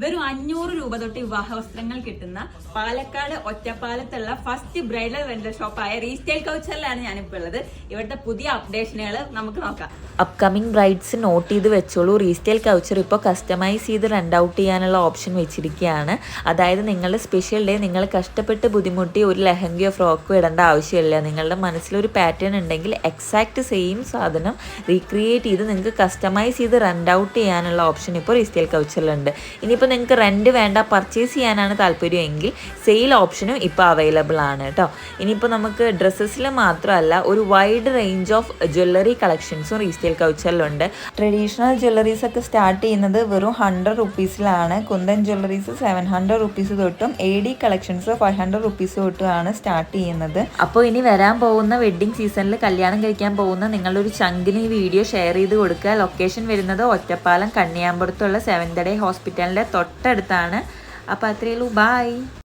വെറും അഞ്ഞൂറ് രൂപ തൊട്ട് വിവാഹ വസ്ത്രങ്ങൾ കിട്ടുന്ന പാലക്കാട് ഒറ്റപ്പാലത്തുള്ള ഫസ്റ്റ് ബ്രൈഡൽ വെൻഡർ ഷോപ്പായ റീസ്റ്റൈൽ കൗച്ചറിലാണ് ഞാനിപ്പോൾ ഉള്ളത്. ഇവിടുത്തെ പുതിയ അപ്ഡേഷനുകൾ നമുക്ക് നോക്കാം. അപ്കമിംഗ് ബ്രൈഡ്സ് നോട്ട് ചെയ്ത് വെച്ചോളൂ. റീസ്റ്റൈൽ കൗച്ചർ ഇപ്പോൾ കസ്റ്റമൈസ് ചെയ്ത് റെന്റ് ഔട്ട് ചെയ്യാനുള്ള ഓപ്ഷൻ വെച്ചിരിക്കുകയാണ്. അതായത് നിങ്ങളുടെ സ്പെഷ്യൽ ഡേ നിങ്ങൾ കഷ്ടപ്പെട്ട് ബുദ്ധിമുട്ടി ഒരു ലെഹങ്കയോ ഫ്രോക്കോ ഇടേണ്ട ആവശ്യമില്ല. നിങ്ങളുടെ മനസ്സിലൊരു പാറ്റേൺ ഉണ്ടെങ്കിൽ എക്സാക്ട് സെയിം സാധനം റീക്രിയേറ്റ് ചെയ്ത് നിങ്ങൾക്ക് കസ്റ്റമൈസ് ചെയ്ത് റെന്റ് ഔട്ട് ചെയ്യാനുള്ള ഓപ്ഷൻ ഇപ്പോൾ റീസ്റ്റൈൽ കൗച്ചറിലുണ്ട് ഇനിയിപ്പോൾ നിങ്ങൾക്ക് റെന്റ് വേണ്ട പർച്ചേസ് ചെയ്യാനാണ് താല്പര്യമെങ്കിൽ സെയിൽ ഓപ്ഷനും ഇപ്പോൾ അവൈലബിൾ ആണ് കേട്ടോ. ഇനിയിപ്പോൾ നമുക്ക് ഡ്രസ്സസിൽ മാത്രമല്ല ഒരു വൈഡ് റേഞ്ച് ഓഫ് ജ്വല്ലറി കളക്ഷൻസും റീസെയിൽ കൗച്ചറിലുണ്ട് ട്രഡീഷണൽ ജ്വല്ലറീസ് ഒക്കെ സ്റ്റാർട്ട് ചെയ്യുന്നത് വെറും hundred റുപ്പീസിലാണ് kundan jewelleries seven hundred rupees Thottum A D collections five hundred rupees തൊട്ടുമാണ് start ചെയ്യുന്നത്. അപ്പോൾ ഇനി വരാൻ പോകുന്ന വെഡ്ഡിംഗ് സീസണിൽ കല്യാണം കഴിക്കാൻ പോകുന്ന നിങ്ങളുടെ ഒരു ചങ്കിന് ഈ വീഡിയോ ഷെയർ ചെയ്ത് കൊടുക്കുക. ലൊക്കേഷൻ വരുന്നത് ഒറ്റപ്പാലം കണ്ണിയാമ്പുറത്തുള്ള സെവൻത് ഡേ ഹോസ്പിറ്റലിന്റെ തൊട്ടടുത്താണ്. അപ്പോൾ അത്രയേ ഉള്ളൂ. ബായ്